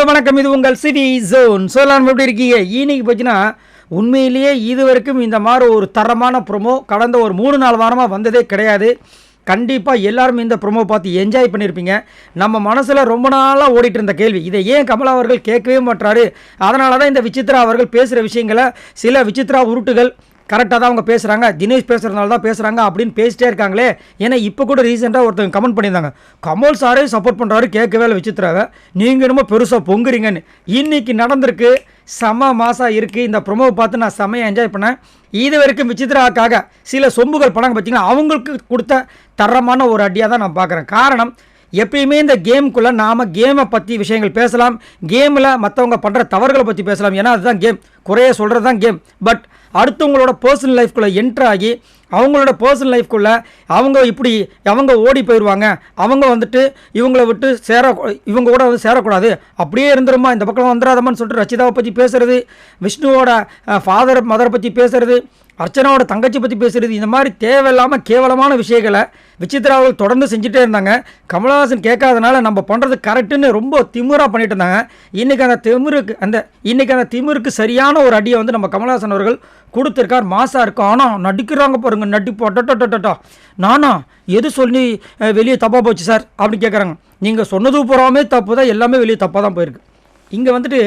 Hello வணக்கம். இது உங்கள் சிவி ஜோன். சோலான் எப்படி இருக்கீங்க? இன்னைக்கு போச்சுன்னா உண்மையிலேயே இது வரைக்கும் இந்த மாதிரி ஒரு தரமான ப்ரொமோ கடந்த ஒரு மூணு நாலு வாரமாக வந்ததே கிடையாது. கண்டிப்பாக எல்லாரும் இந்த ப்ரொமோ பார்த்து என்ஜாய் பண்ணியிருப்பீங்க நம்ம மனசில் ரொம்ப நாளாக ஓடிட்டு இருந்த கேள்வி. இதை ஏன் கமலா அவர்கள் கேட்கவே மாட்டாரு அதனால தான் இந்த விசித்ரா அவர்கள் பேசுகிற விஷயங்களை சில விசித்ரா உருட்டுகள் கரெக்டாக தான் அவங்க பேசுகிறாங்க தினேஷ் பேசுகிறதுனால தான் பேசுகிறாங்க அப்படின்னு பேசிட்டே இருக்காங்களே. ஏன்னா இப்போ கூட ரீசெண்டாக ஒருத்தவங்க கமெண்ட் பண்ணியிருந்தாங்க. கமல் சாரே சப்போர்ட் பண்ணுறாரு கேட்கவே இல்லை விசித்ராவை நீங்கள் என்னமோ பெருசாக பொங்குறீங்கன்னு. இன்றைக்கி நடந்திருக்கு. செம மாசாக இருக்குது இந்த ப்ரொமோவை பார்த்து நான் செம்மையாக என்ஜாய் பண்ணேன். இது வரைக்கும் விசித்ராக்காக சில சொம்புகள் படங்கள் பார்த்தீங்கன்னா அவங்களுக்கு கொடுத்த தரமான ஒரு அடியாக தான் நான் பார்க்குறேன் காரணம் எப்பயுமே இந்த கேமுக்குள்ளே நாம் கேமை பற்றி விஷயங்கள் பேசலாம். கேமில் மற்றவங்க பண்ணுற தவறுகளை பற்றி பேசலாம். ஏன்னா அதுதான் கேம். குறைய சொல்கிறது தான் கேம். பட் அடுத்தவங்களோட பர்சனல் லைஃப்குள்ளே என்ட்ரு ஆகி அவங்களோட பர்சனல் லைஃப்குள்ளே அவங்க இப்படி அவங்க ஓடி போயிடுவாங்க அவங்க வந்துட்டு இவங்கள விட்டு சேர இவங்க கூட வந்து சேரக்கூடாது. அப்படியே இருந்துருமா இந்த பக்கம் வந்துடாதமான்னு சொல்லிட்டு ரச்சிதாவை பற்றி பேசுகிறது விஷ்ணுவோட ஃபாதர் மதரை பற்றி பேசுகிறது அர்ச்சனாவோட தங்கச்சி பற்றி பேசுகிறது இந்த மாதிரி தேவையில்லாமல் கேவலமான விஷயங்களை விசித்ரா அவர்கள் தொடர்ந்து செஞ்சுட்டே இருந்தாங்க. கமலஹாசன் கேட்காதனால நம்ம பண்ணுறது கரெக்டுன்னு ரொம்ப திமிராக பண்ணிட்டு இருந்தாங்க. இன்றைக்கி அந்த திமிருக்கு அந்த இன்றைக்கி அந்த திமிருக்கு சரியான ஒரு அடியை வந்து நம்ம கமலஹாசன் அவர்கள் கொடுத்துருக்கார். மாசாக இருக்கும். ஆனால் நடிக்கிறாங்க பாருங்க நடிப்பு அட்டட்டட்டா நானா எது சொல்லி வெளியே தப்பாக போச்சு சார்? அப்படின்னு கேட்குறாங்க நீங்கள் சொன்னது பூராமே தப்பு தான். எல்லாமே வெளியே தப்பாக தான் போயிருக்கு. இங்கே வந்துட்டு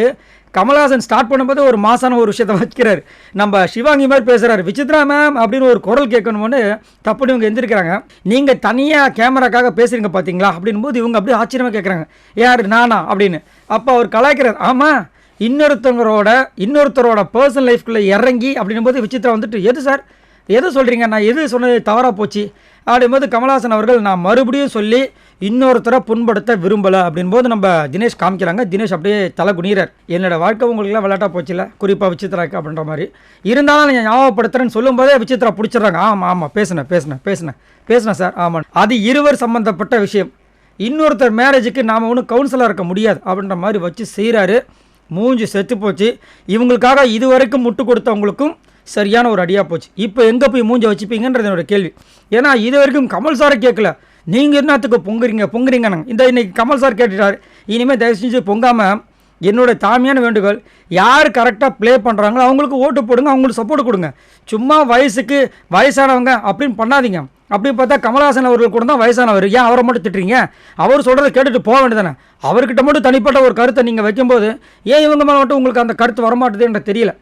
கமல்ஹாசன் ஸ்டார்ட் பண்ணும்போது ஒரு மாசான ஒரு விஷயத்தை வைக்கிறார். நம்ம சிவாங்கி மாதிரி பேசுகிறாரு விசித்ரா மேம் அப்படின்னு ஒரு குரல் கேட்கணும்னு தப்புன்னு இவங்க எழுந்திருக்கிறாங்க நீங்கள் தனியாக கேமராக்காக பேசுகிறீங்க பார்த்தீங்களா அப்படின்போது இவங்க அப்படியே ஆச்சரியமாக கேட்குறாங்க யார்? நானா? அப்படின்னு. அப்போ அவர் கலாய்க்கிறார். ஆமாம் இன்னொருத்தவங்களோட இன்னொருத்தரோட பர்சனல் லைஃப்குள்ளே இறங்கி அப்படின்னும் போது விசித்ரா வந்துட்டு எது சார்? எது சொல்கிறீங்க நான் எது சொன்னது தவறாக போச்சு? அப்படின்போது கமல்ஹாசன் அவர்கள் நான் மறுபடியும் சொல்லி இன்னொருத்தரை புண்படுத்த விரும்பலை. அப்படின்போது நம்ம தினேஷ் காமிக்கிறாங்க. தினேஷ் அப்படியே தலை குனிகிறார் என்னோடய வாழ்க்கை உங்களுக்குலாம் விளையாட்டா போச்சுல? குறிப்பாக விசித்ராக்கு அப்படின்ற மாதிரி. இருந்தாலும் நான் ஞாபகப்படுத்துறேன்னு சொல்லும்போதே விசித்ரா பிடிச்சிடுறாங்க. ஆமாம் ஆமாம் பேசுனேன் பேசுனேன் பேசுனேன் பேசுனேன் சார். ஆமாம் அது இருவர் சம்மந்தப்பட்ட விஷயம். இன்னொருத்தர் மேரேஜுக்கு நாம் ஒன்றும் கவுன்சிலாக இருக்க முடியாது. அப்படின்ற மாதிரி வச்சு செய்கிறாரு மூஞ்சி செத்து போச்சு. இவங்களுக்காக இது வரைக்கும் முட்டு கொடுத்தவங்களுக்கும் சரியான ஒரு அடியாக போச்சு. இப்போ எங்கே போய் மூஞ்ச வச்சுப்பீங்கன்றது என்னோட கேள்வி. ஏன்னா இது வரைக்கும் கமல் சாரை கேட்கல நீங்கள் என்னத்துக்கு பொங்குறீங்க? பொங்குறீங்கன்னு இந்த இன்னைக்கு கமல் சார் கேட்டுட்டார். இனிமேல் தயவு செஞ்சு பொங்காமல் என்னோடய தாமியான வேண்டுகோள் யார் கரெக்டாக ப்ளே பண்ணுறாங்களோ அவங்களுக்கு ஓட்டு போடுங்க அவங்களுக்கு சப்போர்ட் கொடுங்க. சும்மா வயசுக்கு வயசானவங்க அப்படின்னு பண்ணாதீங்க. அப்படி பார்த்தா கமல்ஹாசன் அவர்கள் கூட தான் வயசானவர். ஏன் அவரை மட்டும் திட்டுறீங்க? அவர் சொல்கிறத கேட்டுட்டு போக வேண்டியதானே அவர்கிட்ட மட்டும் தனிப்பட்ட ஒரு கருத்தை நீங்கள் வைக்கும்போது ஏன் இவங்க மேலே மட்டும் உங்களுக்கு அந்த கருத்து வரமாட்டுதுன்ற தெரியல.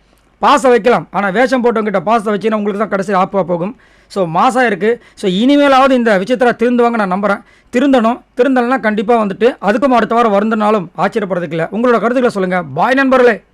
பாசை வைக்கலாம். ஆனால் வேஷம் போட்டவங்கிட்ட பாசை வச்சுன்னா உங்களுக்கு தான் கடைசி ஆப்பாக போகும். ஸோ மாசாக இருக்குது ஸோ இனிமேலாவது இந்த விசித்திரா திருந்துவாங்க நான் நம்புகிறேன் திருந்தணும். திருந்தலைன்னா கண்டிப்பாக வந்துட்டு அதுக்கும் அடுத்த வாரம் வருந்தனாலும் ஆச்சரியப்படுறதுக்கு இல்லை. உங்களோட கருத்துக்களை சொல்லுங்கள் பாய் நண்பர்களே.